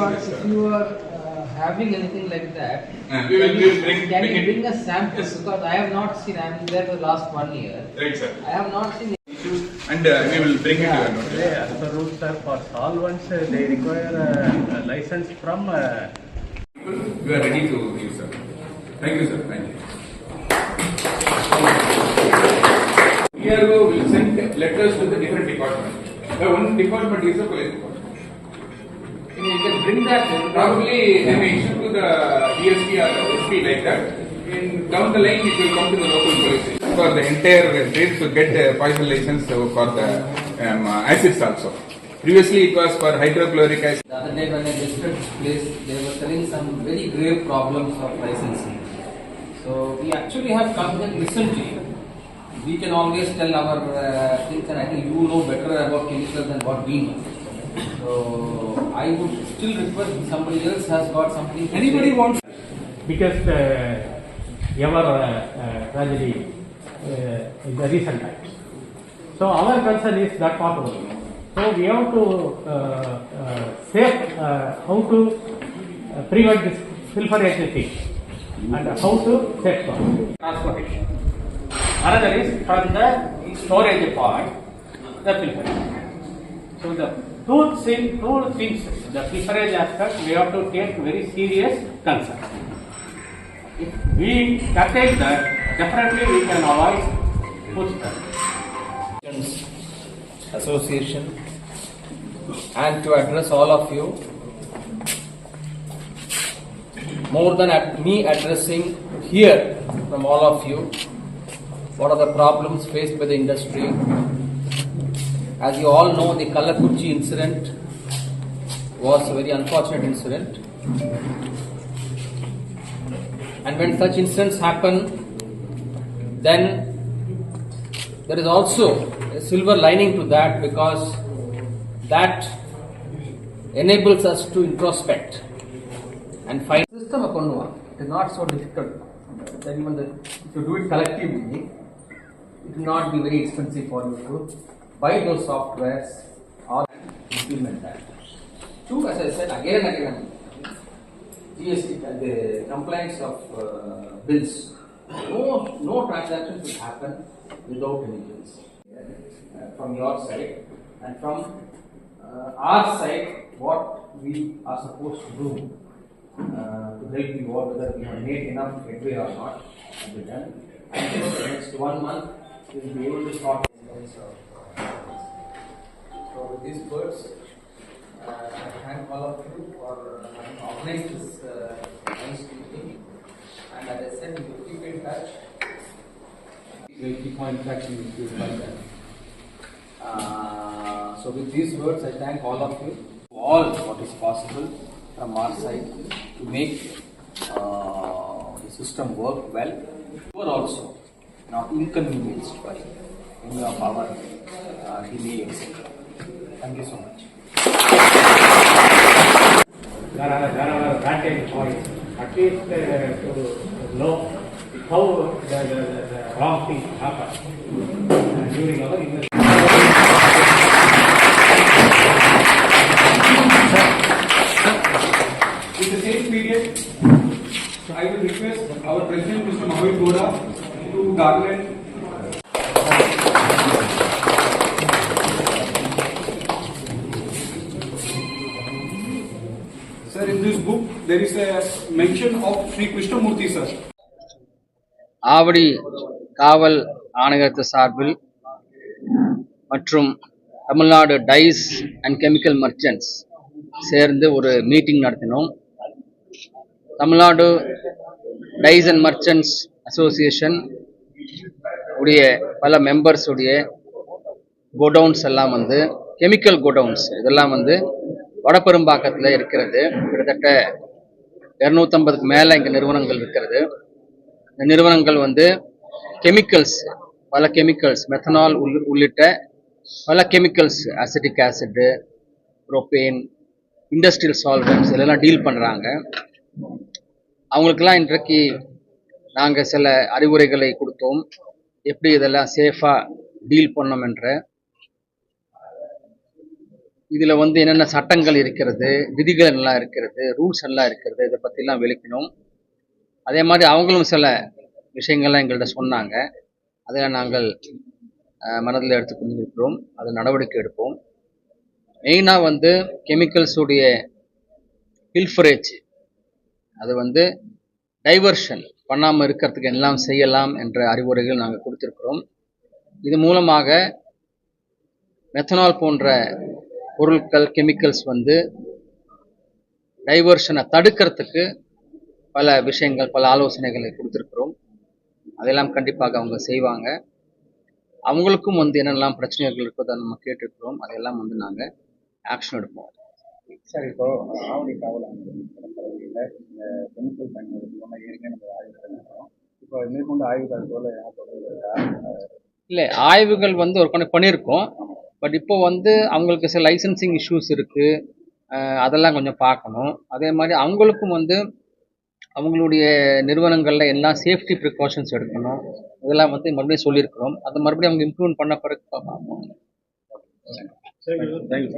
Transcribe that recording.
are If you are- uh, having anything like that, Uh, we will- we will bring- can bring you bring a sample? Yes. Because I have not seen, I am there for the last one year. Right, sir. I have not seen And uh, we will bring it to your Yeah, as rules sir, for solvents, uh, they require a a license from uh, We are ready to give, sir. Thank you, sir. Thank you. PRO will send letters to the different departments. The one department is the police department. You can bring that. Probably they may issue to the DSP or SP like that. In down the line, it will come to the local police. For the entire trade to get a poison license for the um, acids also. Previously, it was for hydrochloric acid. The other day when I visited this place, they were telling some very grave problems of licensing. So we actually have come and listened to you. We can always tell our uh, things and I think you know better about chemicals than what we know. So I would still request somebody else has got something. Anybody say. wants because uh, ever uh, uh, tragedy uh, in the recent times. So our concern is that part only. So we have to uh, uh, save uh, how to uh, prevent this pilferation thing and how to safeguard transportation. Another is from the storage part, the pilferation. So the two thing, two things, the pilferage aspect, we have to take very serious concern. If we curtail that, definitely we can avoid footsteps. Association and to address all of you. More than at me addressing here from all of you, what are the problems faced by the industry. As you all know, the Kalakuchi incident was a very unfortunate incident. And when such incidents happen, then there is also a silver lining to that because that enables us to introspect and find system akonua. It is not so difficult. Then even the, if you do it collectively, it will not be very expensive for you to buy those softwares. Or implement that. Two as I said again and again GST the compliance of uh, bills. No no transactions will happen without any bills. Uh, from your side and from uh, our side what we are supposed to do uh, to help you all whether we have made enough headway or not. And in the next one month we will be able to sort this out. So with these words, uh, I thank all of you for uh, having organized this uh, nice meeting. And as I said, we will keep in touch. We will keep on interacting with you further. Uh, so with these words, I thank all of you, all what is possible from our side to make uh, the system work well. You are also not inconvenienced by any of our uh, delay, etc. Thank you so much. There are, there are vantage points, at least uh, to know how the, the, the, wrong things happen uh, during our investigation. Garland Sir, in this book, there is a mention of Sri Krishnamurti, sir. Avadi காவல் ஆணையத்து சார்பில் மற்றும் Tamil Nadu dyes and chemical merchants சேர்ந்து ஒரு meeting நடத்தினோம் Tamil Nadu dyes and merchants association உடைய பல மெம்பர்ஸுடைய godowns எல்லாம் வந்து கெமிக்கல் கோடவுன்ஸ் இதெல்லாம் வந்து வடபெரும்பாக்கத்தில் இருக்கிறது. கிட்டத்தட்ட இரநூத்தம்பதுக்கு மேலே இங்கே நிறுவனங்கள் இருக்கிறது. இந்த நிறுவனங்கள் வந்து கெமிக்கல்ஸ் பல கெமிக்கல்ஸ் மெத்தனால் உள்ளிட்ட பல chemicals acetic acid propane industrial solvents இதெல்லாம் டீல் பண்ணுறாங்க அவங்களுக்கெல்லாம் இன்றைக்கு நாங்கள் சில அறிவுரைகளை கொடுத்தோம். எப்படி இதெல்லாம் சேஃபாக டீல் பண்ணோம் இதில் வந்து என்னென்ன சட்டங்கள் இருக்கிறது விதிகள் எல்லாம் இருக்கிறது ரூல்ஸ் எல்லாம் இருக்கிறது இதை பற்றிலாம் விளக்கினோம். அதே மாதிரி அவங்களும் சில விஷயங்கள்லாம் எங்கள்கிட்ட சொன்னாங்க. அதில் நாங்கள் மனதில் எடுத்துக்கொண்டு இருக்கிறோம் அது நடவடிக்கை எடுப்போம். மெயினாக வந்து கெமிக்கல்ஸுடைய பில்ஃபரேஜ் அது வந்து டைவர்ஷன் பண்ணாமல் இருக்கிறதுக்கு எல்லாம் செய்யலாம் என்ற அறிவுரைகள் நாங்கள் கொடுத்துருக்குறோம். இது மூலமாக மெத்தனால் போன்ற பொருட்கள் கெமிக்கல்ஸ் வந்து டைவர்ஷனை தடுக்கிறதுக்கு பல விஷயங்கள் பல ஆலோசனைகளை கொடுத்துருக்குறோம். அதெல்லாம் கண்டிப்பாக அவங்க செய்வாங்க. அவங்களுக்கும் வந்து என்னெல்லாம் பிரச்சனைகள் இருக்கோ நம்ம கேட்டிருக்கிறோம். அதையெல்லாம் வந்து நாங்கள் ஆக்ஷன் எடுப்போம். சார் இப்போ ஆவணி காவல் கெமிக்கல் பயன்படுத்தி மேற்கொண்டு ஆய்வுகள் போல இல்லை ஆய்வுகள் வந்து ஒரு கொண்டு பண்ணியிருக்கோம். பட் இப்போ வந்து அவங்களுக்கு சில லைசன்சிங் இஷ்யூஸ் இருக்குது அதெல்லாம் கொஞ்சம் பார்க்கணும். அதே மாதிரி அவங்களுக்கும் வந்து அவங்களுடைய நிறுவனங்களில் எல்லாம் சேஃப்டி ப்ரிகாஷன்ஸ் எடுக்கணும். இதெல்லாம் வந்து மறுபடியும் சொல்லியிருக்கிறோம். அது மறுபடியும் அவங்க இம்ப்ரூவ் பண்ண பிறகு பார்ப்போம். தேங்க்யூ